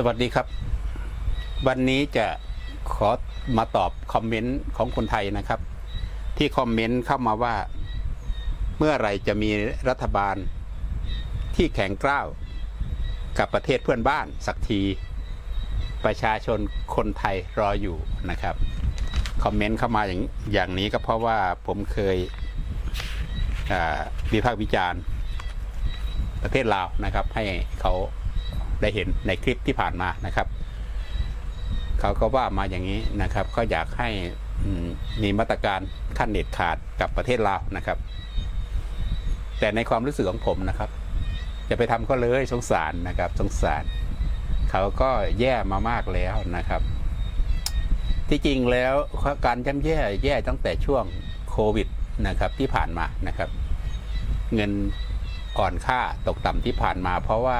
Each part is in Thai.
สวัสดีครับ วันนี้จะขอมาตอบคอมเมนต์ของคนไทยนะครับ ที่คอมเมนต์เข้ามาว่า เมื่อไรจะมีรัฐบาลที่แข็งกร้าวกับประเทศเพื่อนบ้านสักที ประชาชนคนไทยรออยู่นะครับคอมเมนต์เข้ามาอย่างอย่างนี้ก็เพราะว่าผมเคยวิพากษ์วิจารณ์ประเทศลาวนะครับ ให้เขา ได้เห็นในคลิปที่ผ่านมานะครับเขาก็ว่ามาอย่างนี้นะครับก็อยากให้มมีมาตรการขั้นเด็ดขาดกับประเทศลาวนะครับ แต่ในความรู้สึกของผมนะครับ จะไปทำก็เลยสงสารนะครับสงสาร เขาก็แย่มามากแล้วนะครับ ที่จริงแล้วการย่ำแย่แย่ตั้งแต่ช่วงโควิดนะครับที่ผ่านมานะครับ เงินอ่อนค่าตกต่ำที่ผ่านมา เพราะว่า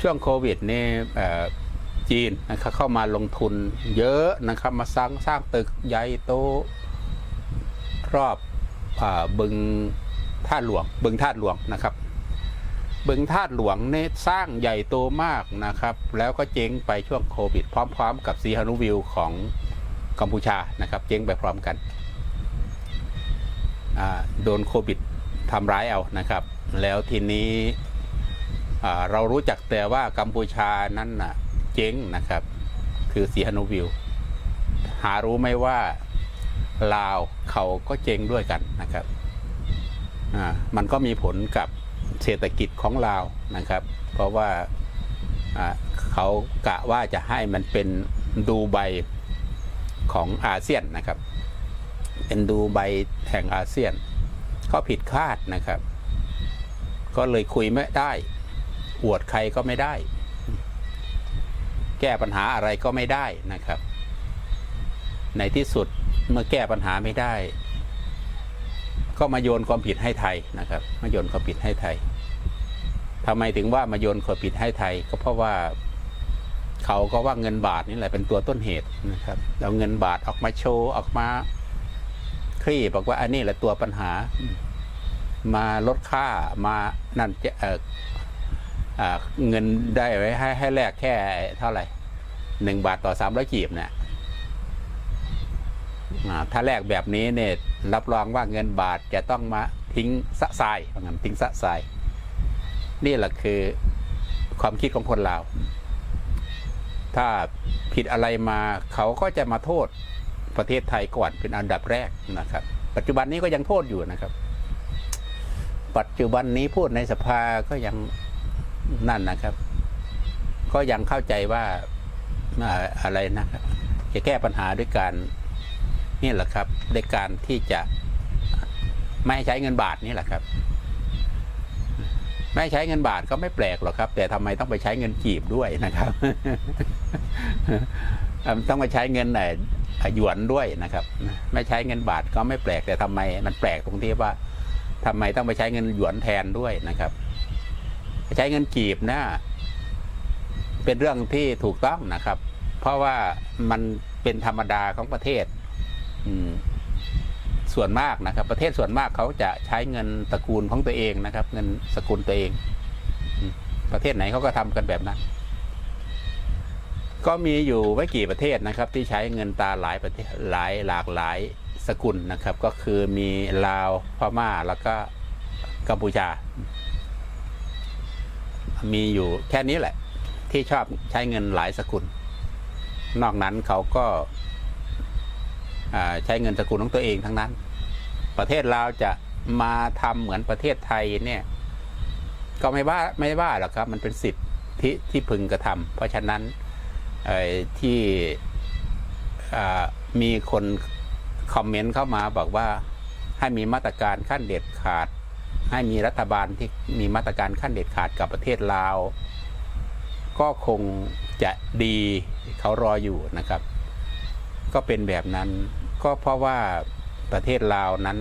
ช่วงโควิดนี่จีนนะครับเข้ามาลงทุนเยอะนะครับมาสร้างสร้างตึกใหญ่โตรอบอบึงท่าหลวง บึงท่าหลวงนะครับ บึงท่าหลวงเนี่ยสร้างใหญ่โตมากนะครับ แล้วก็เจ๊งไปช่วงโควิด พร้อม ๆ กับซีฮานุวิวของกัมพูชานะครับ เจ๊งไปพร้อมกันโดนโควิดทำร้ายเอานะครับ แล้วทีนี้ เรารู้จักแต่ว่ากัมพูชานั้นน่ะเจ๊งนะครับ คือซีฮานุวิว หารู้ไหมว่าลาวเขาก็เจ๊งด้วยกันนะครับมันก็มีผลกับเศรษฐกิจของลาวนะครับ เพราะว่าอ่าเขากะว่าจะให้มันเป็นดูไบของอาเซียนนะครับ เป็นดูไบแห่งอาเซียน ก็ผิดคาดนะครับ ก็เลยคุยไม่ได้ อวดใครก็ไม่ได้ แก้ปัญหาอะไรก็ไม่ได้นะครับ ในที่สุดเมื่อแก้ปัญหาไม่ได้ ก็มาโยนความผิดให้ไทยนะครับ มาโยนความผิดให้ไทยทำไมถึงว่ามาโยนความผิดให้ไทย ก็เพราะว่าเขาก็ว่าเงินบาทนี่แหละเป็นตัวต้นเหตุนะครับเอาเงินบาทออกมาโชว์ออกมาคลี่บอกว่าอันนี้แหละตัวปัญหา มาลดค่ามานั่นจะ เงินได้ไว้ให้ให้แลกแค่เท่าไหร่หนึ่งบาทต่อสามร้อยกีบเนี่ยถ้าแลกแบบนี้เนี่ยรับรองว่าเงินบาทจะต้องมาทิ้งสะทรายว่างั้นทิ้งสะทราย นี่แหละคือความคิดของคนลาว ถ้าผิดอะไรมาเขาก็จะมาโทษประเทศไทยก่อนเป็นอันดับแรกนะครับ ปัจจุบันนี้ก็ยังโทษอยู่นะครับ ปัจจุบันนี้พูดในสภาก็ยัง นั่นนะครับ ก็ยังเข้าใจว่าอะไรนะครับ จะแก้ปัญหาด้วยการนี่แหละครับด้วยการที่จะไม่ใช้เงินบาทนี่แหละครับ ไม่ใช้เงินบาทก็ไม่แปลกหรอกครับ แต่ทำไมต้องไปใช้เงินกีบด้วยนะครับต้องไปใช้เงินไหนหยวนด้วยนะครับ ไม่ใช้เงินบาทก็ไม่แปลกแต่ทำไมมันแปลกตรงที่ว่าทำไมต้องไปใช้เงินหยวนแทนด้วยนะครับ ใช้เงินกีบนะเป็นเรื่องที่ถูกต้องนะครับ เพราะว่ามันเป็นธรรมดาของประเทศส่วนมากนะครับ ประเทศส่วนมากเขาจะใช้เงินตระกูลของตัวเองนะครับ เงินสกุลตัวเอง ประเทศไหนเขาก็ทำกันแบบนั้น ก็มีอยู่ไม่กี่ประเทศนะครับ ที่ใช้เงินตาหลายประเทศหลายหลากหลายสกุลนะครับ ก็คือมีลาวพม่าแล้วก็กัมพูชา มีอยู่แค่นี้แหละ ที่ชอบใช้เงินหลายสกุล นอกนั้นเขาก็ใช้เงินสกุลของตัวเองทั้งนั้น ประเทศลาวจะมาทำเหมือนประเทศไทยเนี่ย ก็ไม่ว่าไม่ว่าหรอกครับ มันเป็นสิทธิที่พึงกระทำเพราะฉะนั้นที่มีคนคอมเมนต์เข้ามาบอกว่าให้มีมาตรการขั้นเด็ดขาด ให้มีรัฐบาลที่มีมาตรการขั้นเด็ดขาดกับประเทศลาว ก็คงจะดีเขารออยู่นะครับ ก็เป็นแบบนั้นก็เพราะว่าประเทศลาวนั้น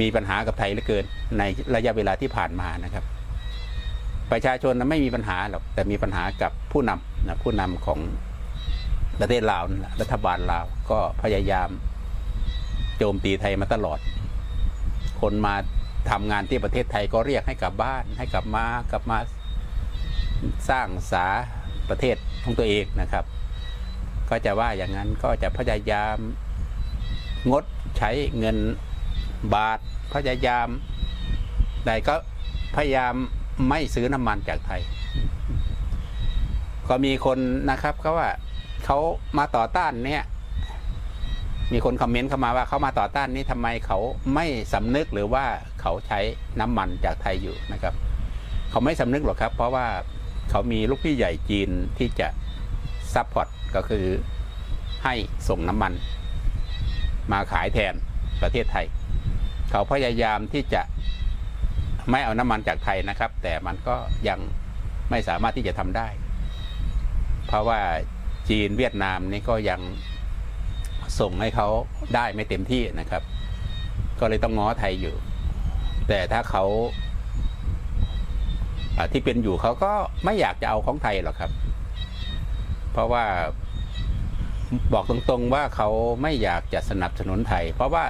มีปัญหากับไทยเหลือเกินในระยะเวลาที่ผ่านมานะครับ ประชาชนนั้นไม่มีปัญหาหรอกแต่มีปัญหากับผู้นำนะผู้นำของประเทศลาวรัฐบาลลาวก็พยายาม โจมตีไทยมาตลอด คนมาทำงานที่ประเทศไทยก็เรียกให้กลับบ้านให้กลับมากลับมาสร้างสาประเทศของตัวเองนะครับ ก็จะว่าอย่างนั้นก็จะพยายามงดใช้เงินบาทพยายามใดก็พยายามไม่ซื้อน้ำมันจากไทย ก็มีคนนะครับเขาว่าเขามาต่อต้านเนี่ย มีคนคอมเมนต์เข้ามาว่าเขามาต่อต้านนี้ทำไมเขาไม่สำนึกหรือว่าเขาใช้น้ำมันจากไทยอยู่นะครับ เขาไม่สำนึกหรอกครับ เพราะว่าเขามีลูกพี่ใหญ่จีนที่จะซัพพอร์ตก็คือให้ส่งน้ำมัน มาขายแทนประเทศไทย เขาพยายามที่จะไม่เอาน้ำมันจากไทยนะครับ แต่มันก็ยังไม่สามารถที่จะทำได้ เพราะว่าจีนเวียดนามนี่ก็ยัง ส่งให้เขาได้ไม่เต็มที่นะครับ ก็เลยต้องง้อไทยอยู่ แต่ถ้าเขาที่เป็นอยู่เขาก็ไม่อยากจะเอาของไทยหรอกครับ เพราะว่าบอกตรงๆว่าเขาไม่อยากจะสนับสนุนไทย เพราะว่า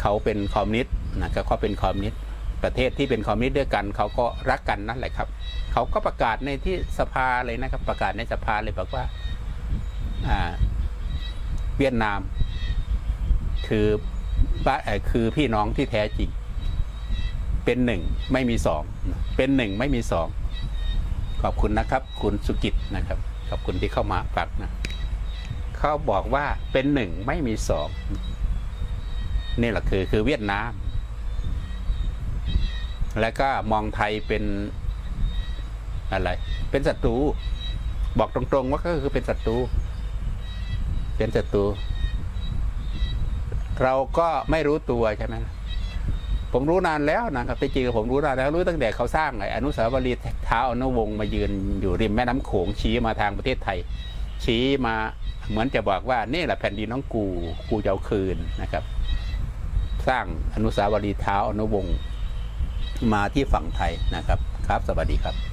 เขาเป็นคอมมิวนิสต์นะครับเขาเป็นคอมมิวนิสต์ประเทศที่เป็นคอมมิวนิสต์ด้วยกันเขาก็รักกันนั่นแหละครับเขาก็ประกาศในที่สภาเลยนะครับ ประกาศในสภาเลยบอกว่าอ่า เวียดนาม คือคือพี่น้องที่แท้จริง เป็นหนึ่งไม่มีสองเป็นหนึ่งไม่มีสองขอบคุณนะครับ คุณสุกิจนะครับ ขอบคุณที่เข้ามาฟังนะเขาบอกว่าเป็นหนึ่งไม่มีสองนี่แหละคือคือเวียดนาม แล้วก็มองไทยเป็นอะไร เป็นศัตรู บอกตรงๆว่าก็คือเป็นศัตรู เป็นศัตรูเราก็ไม่รู้ตัวใช่ไหมผมรู้นานแล้วนะครับจริงๆผมรู้นานแล้วรู้ตั้งแต่เขาสร้างไอ้อนุสาวรีย์เท้าอนุวงศ์มายืนอยู่ริมแม่น้ำโขงชี้มาทางประเทศไทย ชี้มาเหมือนจะบอกว่านี่แหละแผ่นดินของกูกูจะเอาคืนนะครับ สร้างอนุสาวรีย์เท้าอนุวงศ์มาที่ฝั่งไทยนะครับ ครับ สวัสดีครับ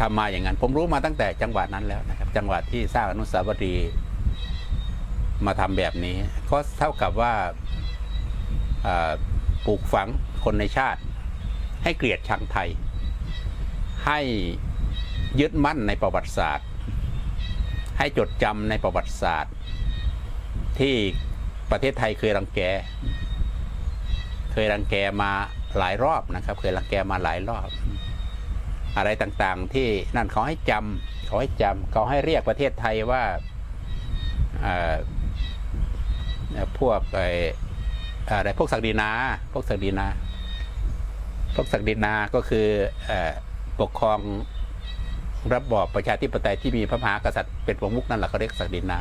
ทำมาอย่างนั้น ผมรู้มาตั้งแต่จังหวัดนั้นแล้วนะครับ จังหวัดที่สร้างอนุสาวรีย์มาทำแบบนี้ ก็เท่ากับว่าอ่าปลูกฝังคนในชาติ ให้เกลียดชังไทย ให้ยึดมั่นในประวัติศาสตร์ ให้จดจำในประวัติศาสตร์ ที่ประเทศไทยเคยรังแก เคยรังแกมาหลายรอบนะครับ เคยรังแกมาหลายรอบ อะไรต่างๆ ที่นั่นเขาให้จำเขาให้จำเขาให้เรียกประเทศไทยว่าเอ่อเอ่อพวกไออะไรพวกศักดินา พวกศักดินา พวกศักดินาก็คืออปกครองระบอบประชาธิปไตยที่มีพระมหากษัตริย์เป็นประมุขนั่นแหละเขาเรียกศักดินา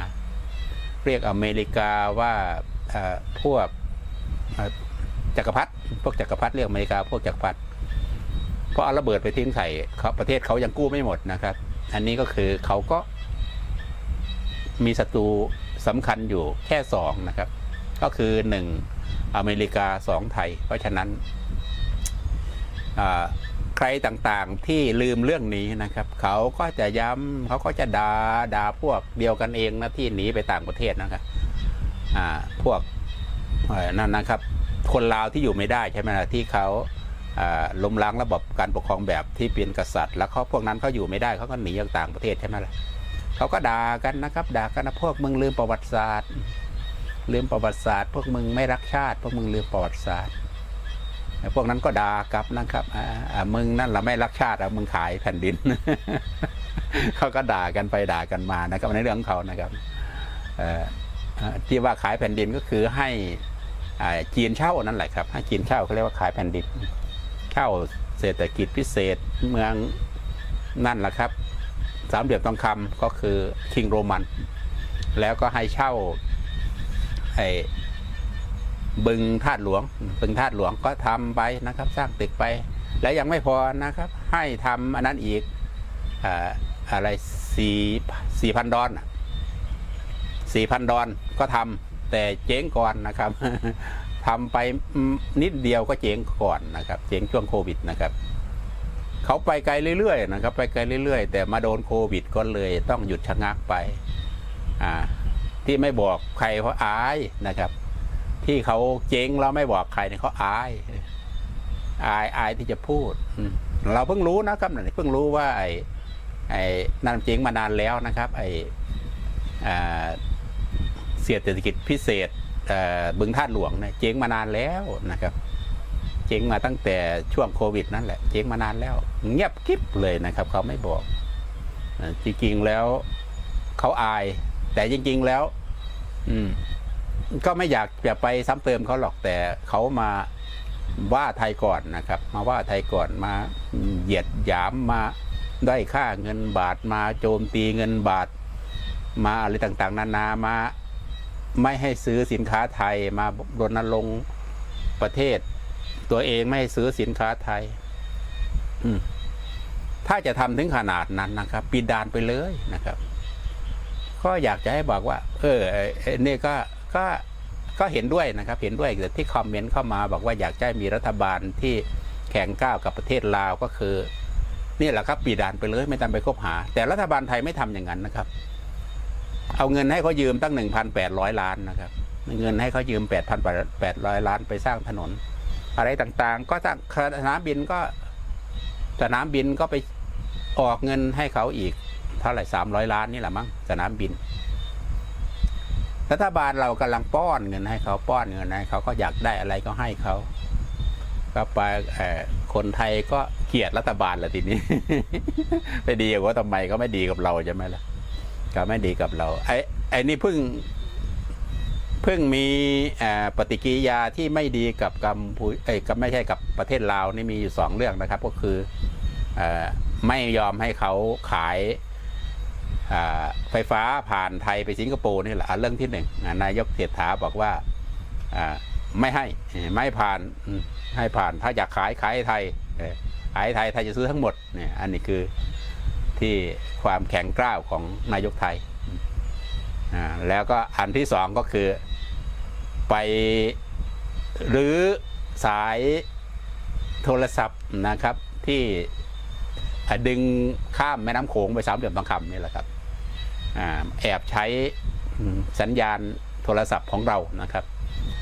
เรียกอเมริกาว่าพวกเอ่อจักรพรรดิพวกจักรพรรดิเรียกอเมริกาพวกจักรพรรดิ เพราะเอาระเบิดไปทิ้งใส่เขาประเทศเขายังกู้ไม่หมดนะครับ อันนี้ก็คือเขาก็ มีศัตรูสำคัญอยู่แค่สองนะครับ ก็คือหนึ่งอเมริกาสองไทย เพราะฉะนั้นใครต่างๆที่ลืมเรื่องนี้นะครับ เขาก็จะย้ำเขาก็จะด่าด่าพวกเดียวกันเองนะที่หนีไปต่างประเทศนะครับพวกนั่นนะครับ คนลาวที่อยู่ไม่ได้ใช่ไหมล่ะที่เขา ล้มล้างระบบการปกครองแบบที่เป็นกษัตริย์ แล้วเขาพวกนั้นเขาอยู่ไม่ได้เขาก็หนีออกต่างประเทศใช่ไหมล่ะเขาก็ด่ากันนะครับด่ากันนะพวกมึงลืมประวัติศาสตร์ ลืมประวัติศาสตร์ พวกมึงไม่รักชาติ พวกมึงลืมประวัติศาสตร์พวกนั้นก็ด่ากลับนะครับมึงนั่นแหละไม่รักชาติอะมึงขายแผ่นดินเขาก็ด่ากันไปด่ากันมานะครับในเรื่องของเขานะครับที่ว่าขายแผ่นดินก็คือให้จีนเช่านั่นแหละครับให้จีนเช่าเขาเรียกว่าขายแผ่นดิน เช่าเศรษฐกิจพิเศษเมืองนั่นแหละครับ สามเหลี่ยมทองคำก็คือคิงโรมัน แล้วก็ให้เช่าไอ้บึงธาตุหลวง บึงธาตุหลวงก็ทำไปนะครับ สร้างตึกไป แล้วยังไม่พอนะครับ ให้ทำอันนั้นอีกอ่าอะไรสี่สี่พันดอนสี่พันดอนก็ทำแต่เจ๊งก่อนนะครับ ทำไปนิดเดียวก็เจ๊งก่อนนะครับ เจ๊งช่วงโควิดนะครับ เขาไปไกลเรื่อยๆนะครับ ไปไกลเรื่อยๆ แต่มาโดนโควิดก็เลยต้องหยุดชะงักไป อ่า ที่ไม่บอกใครเพราะอายนะครับ ที่เขาเจ๊งแล้วไม่บอกใครเนี่ยเขาอาย อายอายที่จะพูดเราเพิ่งรู้นะครับเพิ่งรู้ว่าไอ้ไอ้นั่นเจ๊งมานานแล้วนะครับ ไอ้อ่าเสียเศรษฐกิจพิเศษ บึงท่าหลวงเนี่ยเจ๊งมานานแล้วนะครับ เจ๊งมาตั้งแต่ช่วงโควิด นั่นแหละ เจ๊งมานานแล้ว เงียบกริบเลยนะครับ เขาไม่บอกจริงๆแล้วเขาอาย แต่จริง ๆแล้ว อืม ก็ไม่อยากจะไปซ้ำเติมเขาหรอกแต่เขามาว่าไทยก่อนนะครับ มาว่าไทยก่อนมาเหยียดหยามมาได้ค่าเงินบาทมาโจมตีเงินบาท มาอะไรต่างๆ นานามา ไม่ให้ซื้อสินค้าไทยมารณรงค์ประเทศ ตัวเองไม่ให้ซื้อสินค้าไทย อืถ้าจะทำถึงขนาดนั้นนะครับ ปิดด่านไปเลยนะครับ ก็อยากจะให้บอกว่า เออไอ้ไอ้นี่ก็ก็ก็เห็นด้วยนะครับ เห็นด้วยแต่ที่คอมเมนต์เข้ามาบอกว่าอยากจะให้มีรัฐบาลที่แข่งก้าวกับประเทศลาวก็คือนี่แหละครับปีดานไปเลยไม่ต้องไปคบหา แต่รัฐบาลไทยไม่ทำอย่างนั้นนะครับ เอาเงินให้เขายืมตั้งหนึ่งพันแปดร้อยล้านนะครับเงินให้เขายืมแปดพันแปดร้อยล้านไปสร้างถนน อะไรต่างๆ ก็สร้างสนามบินก็สนามบินก็ไปออกเงินให้เขาอีกเท่าไหร่สามร้อยล้านนี่แหละมั้งสนามบินรัฐบาลเรากำลังป้อนเงินให้เขาป้อนเงินให้เขาก็อยากได้อะไรก็ให้เขาก็ไปคนไทยก็เกลียดรัฐบาลละทีนี้ ไปดีกับว่าทำไมเขาไม่ดีกับเราใช่ไหมล่ะ ก็ไม่ดีกับเราไอ้ไอ้นี่เพิ่งเพิ่งมีปฏิกิริยาที่ไม่ดีกับกัมพูเอ้กับไม่ใช่กับประเทศลาวนี่มีอยู่สองเรื่องนะครับ ก็คืออไม่ยอมให้เขาขายไฟฟ้าผ่านไทยไปสิงคโปร์นี่แหละเรื่องที่หนึ่งนายกเศรษฐาบอกว่าไม่ให้ไม่ผ่านให้ผ่านถ้าอยากขายขายให้ไทยขายให้ไทยไทยจะซื้อทั้งหมดเนี่ยอันนี้คือ ที่ความแข็งกร้าวของนายกไทยอ่าแล้วก็อันที่สองก็คือไปรื้อสายโทรศัพท์นะครับที่ดึงข้ามแม่น้ำโขงไปสามเหลี่ยมทองคำนี่แหละครับอ่าแอบใช้สัญญาณโทรศัพท์ของเรานะครับ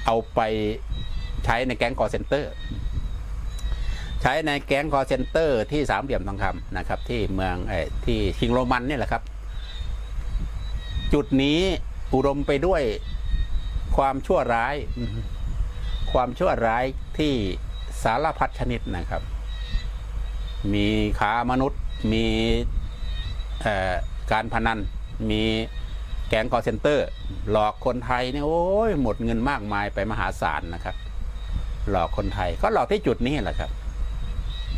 เอาไปใช้ในแก๊งคอเซนเตอร์ ใช้ในแก๊งคอเซนเตอร์ที่สามเหลี่ยมทองคำนะครับ ที่เมืองอที่คิงโรมันนี่แหละครับ จุดนี้อุดมไปด้วยความชั่วร้าย ความชั่วร้ายที่สารพัดชนิดนะครับ มีค้ามนุษย์มีการพนัน มีแก๊งคอเซนเตอร์ หลอกคนไทยเนี่ยโอ้ยหมดเงินมากมายไปมหาศาลนะครับ หลอกคนไทยก็หลอกที่จุดนี้แหละครับ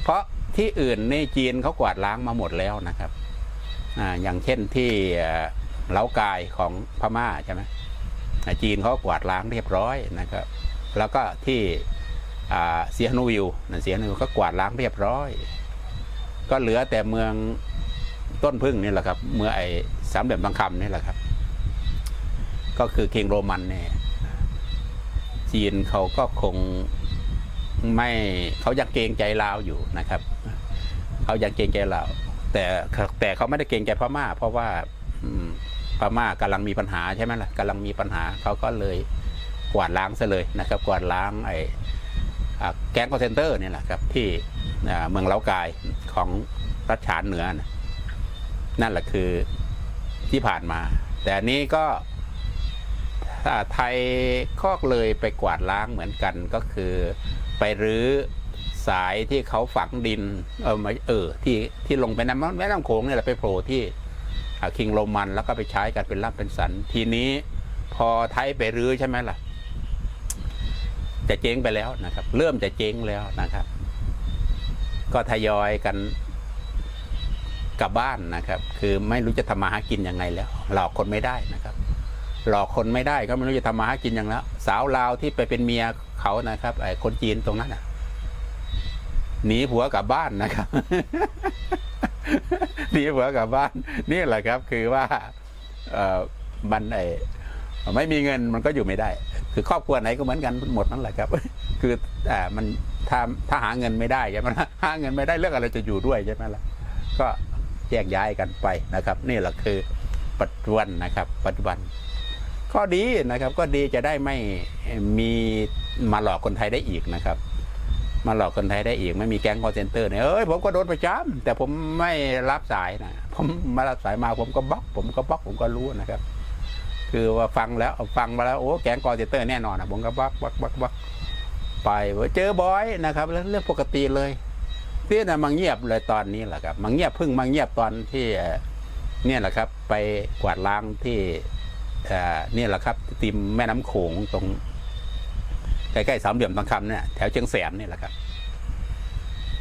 เพราะที่อื่นในจีนเขากวาดล้างมาหมดแล้วนะครับออย่างเช่นที่เล้ากายของพม่าใช่ไหมจีนเขากวาดล้างเรียบร้อยนะครับ แล้วก็ที่เซียโนวิวนะเซียโนวิวก็กวาดล้างเรียบร้อย ก็เหลือแต่เมืองต้นพึ่งนี่แหละครับ เมื่อไอ้สามเหลี่ยมทองคำนี่แหละครับ ก็คือเคิงโรมันเนี่ยจีนเขาก็คง ไม่เขายังเกรงใจลาวอยู่นะครับเขายังเกรงใจลาวแต่แต่เขาไม่ได้เกรงใจพม่า เพราะว่าพม่ากำลังมีปัญหาใช่ไหมล่ะกำลังมีปัญหาเขาก็เลยกวาดล้างซะเลยนะครับกวาดล้างไอ้แก๊งคอเซนเตอร์เนี่ยแหละครับที่เมืองเล้ากายของรัชฉานเหนือนะนั่นแหละคือที่ผ่านมา แต่อันนี้ก็ไทยก็เลยไปกวาดล้างเหมือนกันก็คือ ไปรื้อสายที่เขาฝังดิน เออไม่เออที่ที่ลงไปน้ำแม่น้ำโขงเนี่ยแหละไปโผล่ที่คิงโรมันแล้วก็ไปใช้กันเป็นร่ำเป็นสัน ทีนี้พอไทยไปรื้อใช่ไหมล่ะ จะเจ๊งไปแล้วนะครับ เริ่มจะเจ๊งแล้วนะครับ ก็ทยอยกันกลับบ้านนะครับ คือไม่รู้จะทำมาหากินยังไงแล้ว หลอกคนไม่ได้นะครับ หลอกคนไม่ได้ก็ไม่รู้จะทำมาหากินยังแล้ว สาวลาวที่ไปเป็นเมีย เขานะครับไอ้คนจีนตรงนั้นน่ะหนีผัวกลับบ้านนะครับหนีผัวกลับบ้าน นี่แหละครับ คือว่าเออมันไอ้ไม่มีเงินมันก็อยู่ไม่ได้ คือครอบครัวไหนก็เหมือนกันหมดนั่นแหละครับ คืออ่ามันถ้าถ้าหาเงินไม่ได้ใช่ไหมล่ะหาเงินไม่ได้เรื่องอะไรจะอยู่ด้วยใช่ไหมล่ะก็แยกย้ายกันไปนะครับ นี่แหละคือปัจจุบันนะครับ ปัจจุบัน ก็ดีนะครับก็ดีจะได้ไม่มีมาหลอกคนไทยได้อีกนะครับ มาหลอกคนไทยได้อีกไม่มีแก๊งคอเซนเตอร์เนี่ยเอ้ยผมก็โดนประจำแต่ผมไม่รับสายนะผมมารับสายมาผมก็บล็อก ผมก็บล็อกผมก็รู้นะครับ คือว่าฟังแล้วฟังมาแล้วโอ้แก๊งคอเซนเตอร์แน่นอนนะผมก็บล็อกบล็อกบล็อกบล็อกไปเจอบอยนะครับแล้วเรื่องปกติเลยที่นะมาเงียบเลยตอนนี้แหละครับมาเงียบเพิ่งมาเงียบตอนที่เนี่ยแหละครับ ไปกวาดล้างที่ นี่แหละครับติมแม่น้ำโขงตรงใกล้ๆสามเหลี่ยมทองคำเนี่ยแถวเชียงแสนนี่แหละครับ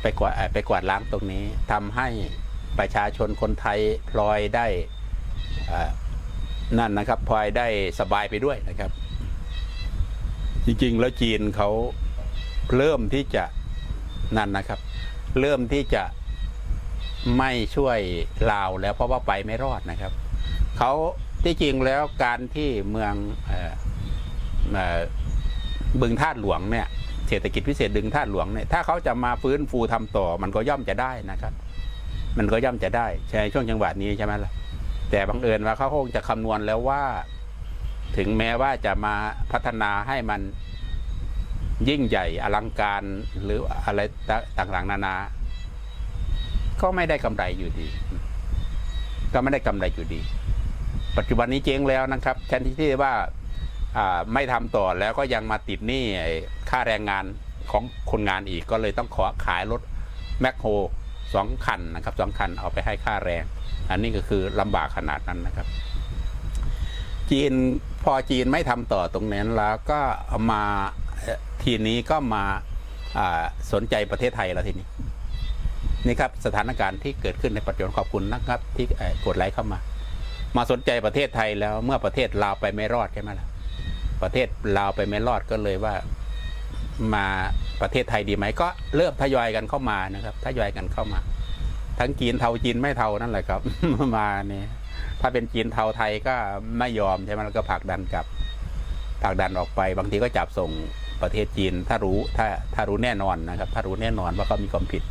ไปกวาดไปกวาดล้างตรงนี้ทำให้ประชาชนคนไทยพลอยได้นั่นนะครับพลอยได้สบายไปด้วยนะครับ จริงๆ แล้วจีนเขาเริ่มที่จะนั่นนะครับ เริ่มที่จะไม่ช่วยลาวแล้วเพราะว่าไปไม่รอดนะครับเขา ที่จริงแล้วการที่เมืองออบึงธาหลวงเนี่ยเศรษฐกิจพิเศษดึงธาหลวงเนี่ยถ้าเขาจะมาฟื้นฟูทำต่อ มันก็ย่อมจะได้นะครับ มันก็ย่อมจะได้ใช่ช่วงจังหวะนี้ใช่ไหมล่ะแต่บังเอิญว่าเขาคงจะคำนวณแล้วว่า ถึงแม้ว่าจะมาพัฒนาให้มันยิ่งใหญ่อลังการหรืออะไรต่างๆ นานา ก็ไม่ได้กำไรอยู่ดี ก็ไม่ได้กำไรอยู่ดี ปัจจุบันนี้เจ๊งแล้วนะครับแทนที่ที่ว่าไม่ทำต่อแล้วก็ยังมาติดหนี้ค่าแรงงานของคนงานอีกก็เลยต้องขอขายรถแมคโฮสองคันนะครับสองคันเอาไปให้ค่าแรง อันนี้ก็คือลำบากขนาดนั้นนะครับ จีนพอจีนไม่ทำต่อตรงนั้นแล้วก็มาทีนี้ก็มาสนใจประเทศไทยแล้วทีนี้นี่ครับสถานการณ์ที่เกิดขึ้นในปัจจุบันขอบคุณนะครับที่กดไลค์เข้ามา มาสนใจประเทศไทยแล้ว เมื่อประเทศลาวไปไม่รอดใช่ไหมล่ะประเทศลาวไปไม่รอดก็เลยว่ามาประเทศไทยดีไหมก็เริ่มทยอยกันเข้ามานะครับทยอยกันเข้ามา ทั้งจีนเทาจีนไม่เทานั่นแหละครับ มาเนี่ยถ้าเป็นจีนเทาไทยก็ไม่ยอมใช่ไหมแล้วก็ผลักดันกลับผลักดันออกไป บางทีก็จับส่งประเทศจีน ถ้ารู้ถ้าถ้ารู้แน่นอนนะครับ ถ้ารู้แน่นอนว่าเขามีความผิด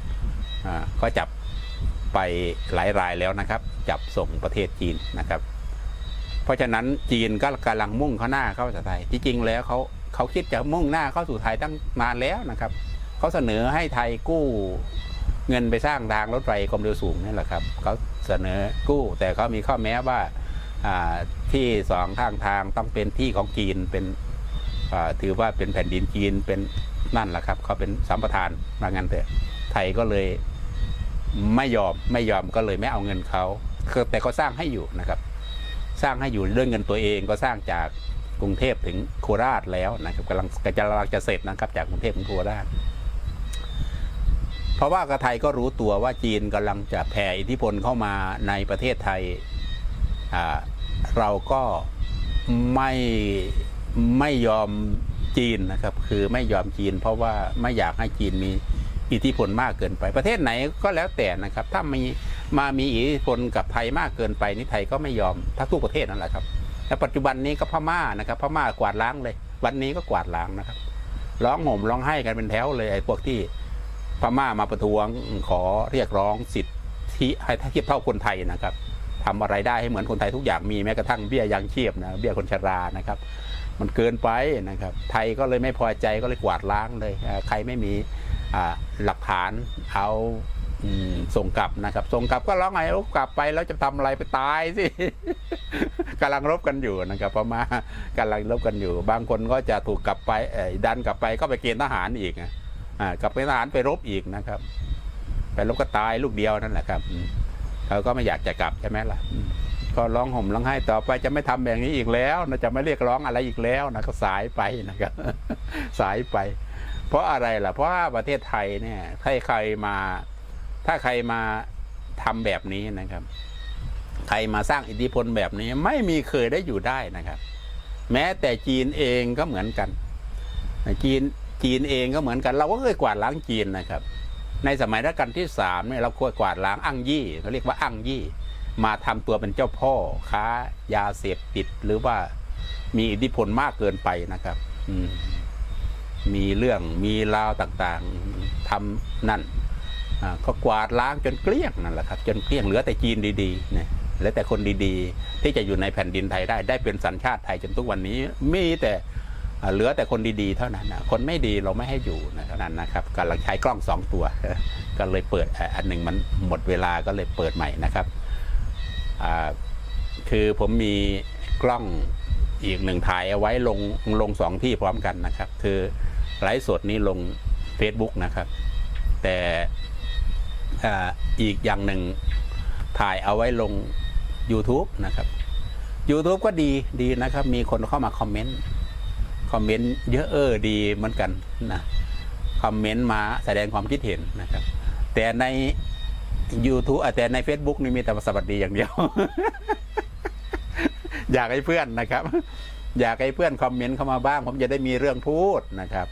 อ่าก็จับ ไปหลายรายแล้วนะครับ จับส่งประเทศจีนนะครับ เพราะฉะนั้นจีนก็กำลังมุ่งเข้าหน้าเข้าสู่ไทยที่จริงแล้วเขาเขาคิดจะมุ่งหน้าเข้าสู่ไทยตั้งนานแล้วนะครับเขาเสนอให้ไทยกู้เงินไปสร้างทางรถไฟความเร็วสูงนี่แหละครับเขาเสนอกู้ แต่เขามีข้อแม้ว่าที่สองข้างทางต้องเป็นที่ของจีนเป็นถือว่าเป็นแผ่นดินจีนเป็นนั่นแหละครับเขาเป็นสัมปทานว่างั้นเถอะไทยก็เลย ไม่ยอมไม่ยอมก็เลยไม่เอาเงินเขาคือแต่ก็สร้างให้อยู่นะครับ สร้างให้อยู่ด้วยเงินตัวเองก็สร้างจากกรุงเทพถึงโคราชแล้วนะครับกำลังกำลังจะเสร็จนะครับ จากกรุงเทพถึงโคราช เพราะว่ากระไทยก็รู้ตัวว่าจีนกำลังจะแผ่อิทธิพลเข้ามาในประเทศไทยเราก็ไม่ไม่ยอมจีนนะครับ คือไม่ยอมจีน เพราะว่าไม่อยากให้จีนมี อิทธิพลมากเกินไปประเทศไหนก็แล้วแต่นะครับ ถ้ามีมามีอิทธิพลกับไทยมากเกินไปนี่ไทยก็ไม่ยอมทั้งทุกประเทศนั่นแหละครับและปัจจุบันนี้ก็พม่านะครับพม่ากวาดล้างเลย วันนี้ก็กวาดล้างนะครับร้องห่มร้องไห้กันเป็นแถวเลยไอ้พวกที่พม่ามาประท้วงขอเรียกร้องสิทธิให้เทียบเท่าคนไทยนะครับทำอะไรได้ให้เหมือนคนไทยทุกอย่างมีแม้กระทั่งเบี้ยยังชีพนะเบี้ยคนชรานะครับ มันเกินไปนะครับ ไทยก็เลยไม่พอใจก็เลยกวาดล้างเลยใครไม่มี หลักฐานเอาส่งกลับนะครับ ส่งกลับก็ร้องไงเอากลับไปแล้วจะทำอะไรไปตายสิกำลังรบกันอยู่นะครับพม่ากำลังรบกันอยู่ บางคนก็จะถูกกลับไปดันกลับไปก็ไปเกณฑ์ทหารอีกอ่ากลับไปทหารไปรบอีกนะครับ ไปรบก็ตายลูกเดียวนั่นแหละครับเขาก็ไม่อยากจะกลับใช่ไหมล่ะก็ร้องห่มร้องไห้ต่อไปจะไม่ทำแบบนี้อีกแล้วนะจะไม่เรียกร้องอะไรอีกแล้วนะก็สายไปนะครับ สายไป เพราะอะไรล่ะ เพราะว่าประเทศไทยเนี่ยถ้าใครมา ถ้าใครมาทำแบบนี้นะครับ ใครมาสร้างอิทธิพลแบบนี้ไม่มีเคยได้อยู่ได้นะครับ แม้แต่จีนเองก็เหมือนกันจีนจีนเองก็เหมือนกัน เราก็เคยกวาดล้างจีนนะครับ ในสมัยรัชกาลที่สามเนี่ยเราเคยกวาดล้างอั้งยี่เขาเรียกว่าอั้งยี่ มาทำตัวเป็นเจ้าพ่อค้ายาเสพติดหรือว่ามีอิทธิพลมากเกินไปนะครับ อืม มีเรื่องมีราวต่างๆทำนั่นก็กวาดล้างจนเกลี้ยงนั่นแหละครับจนเกลี้ยงเหลือแต่จีนดีๆเนี่ยเหลือแต่คนดีๆ ที่จะอยู่ในแผ่นดินไทยได้ได้เป็นสัญชาติไทยจนทุกวันนี้มีแต่เหลือแต่คนดีๆ เท่านั้นนะคนไม่ดีเราไม่ให้อยู่นะครับนั่นนะครับกำลังใช้กล้องสองตัว ก็เลยเปิดอันหนึ่งมันหมดเวลาก็เลยเปิดใหม่นะครับคือผมมีกล้องอีกหนึ่งถ่ายเอาไว้ลงลงสองที่พร้อมกันนะครับ คือ ไลฟ์สดนี้ลง Facebook นะครับ แต่อ่าอีกอย่างหนึ่งถ่ายเอาไว้ลง YouTube นะครับ YouTube ก็ดีดีนะครับ มีคนเข้ามาคอมเมนต์คอมเมนต์เยอะเออดีเหมือนกันนะคอมเมนต์มาแสดงความคิดเห็นนะครับ แต่ใน YouTube แต่ใน Facebook นี่มีแต่สวัสดีอย่างเดียว อยากให้เพื่อนนะครับ อยากให้เพื่อนคอมเมนต์เข้ามาบ้าง ผมจะได้มีเรื่องพูดนะครับ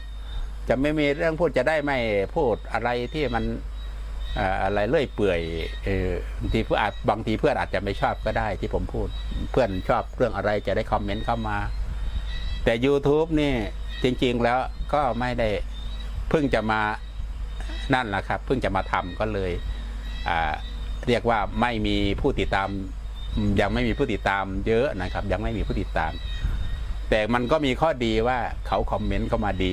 จะไม่มีเรื่องพูดจะได้ไม่พูดอะไรที่มันอะไรเลื่อยเปื่อยบางทีเพื่ออาจบางทีเพื่อนอาจจะไม่ชอบก็ได้ที่ผมพูด เพื่อนชอบเรื่องอะไรจะได้คอมเมนต์เข้ามา แต่ YouTube นี่จริง ๆแล้วก็ไม่ได้เพิ่งจะมานั่นแหละครับ เพิ่งจะมาทำก็เลยเรียกว่าไม่มีผู้ติดตาม ยังไม่มีผู้ติดตามเยอะนะครับ ยังไม่มีผู้ติดตาม แต่มันก็มีข้อดีว่าเขาคอมเมนต์เข้ามาดี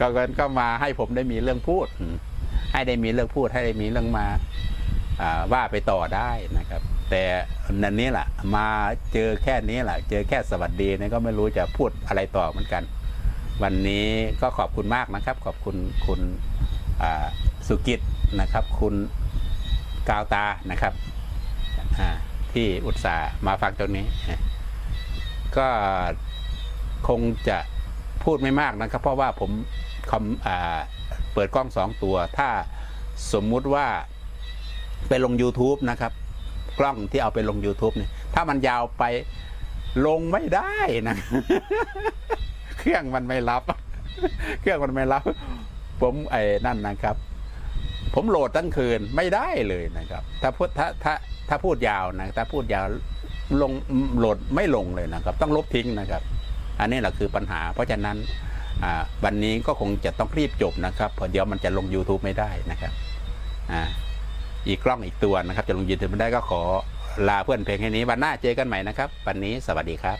ก็ก็ก็มาให้ผมได้มีเรื่องพูด ให้ได้มีเรื่องพูดให้ได้มีเรื่องมาว่าไปต่อได้นะครับ แต่นันนี้แหละมาเจอแค่นี้แหละเจอแค่สวัสดีนี่ก็ไม่รู้จะพูดอะไรต่อเหมือนกัน วันนี้ก็ขอบคุณมากนะครับ ขอบคุณคุณสุกิจนะครับ คุณกาวตานะครับที่อุตส่าห์มาฟังตรงนี้ ก็คงจะพูดไม่มากนะครับ เพราะว่าผมคอมเปิดกล้องสองตัว ถ้าสมมุติว่าไปลง YouTube นะครับ กล้องที่เอาไปลง YouTube เนี่ยถ้ามันยาวไปลงไม่ได้นะ เครื่องมันไม่รับ เครื่องมันไม่รับ ผมไอ้นั่นนะครับ ผมโหลดทั้งคืนไม่ได้เลยนะครับ ถ้าพูดถ้าถ้าถ้าพูดยาวนะถ้าพูดยาว ลงโหลดไม่ลงเลยนะครับ ต้องลบทิ้งนะครับ อันนี้แหละคือปัญหา เพราะฉะนั้นวันนี้ก็คงจะต้องรีบจบนะครับเพราะเดี๋ยวมันจะลง YouTube ไม่ได้นะครับอ,อีกกล้องอีกตัวนะครับ จะลง YouTube ไม่ได้ก็ขอลาเพื่อนเพลงแค่นี้วันหน้าเจอกันใหม่นะครับ วันนี้สวัสดีครับ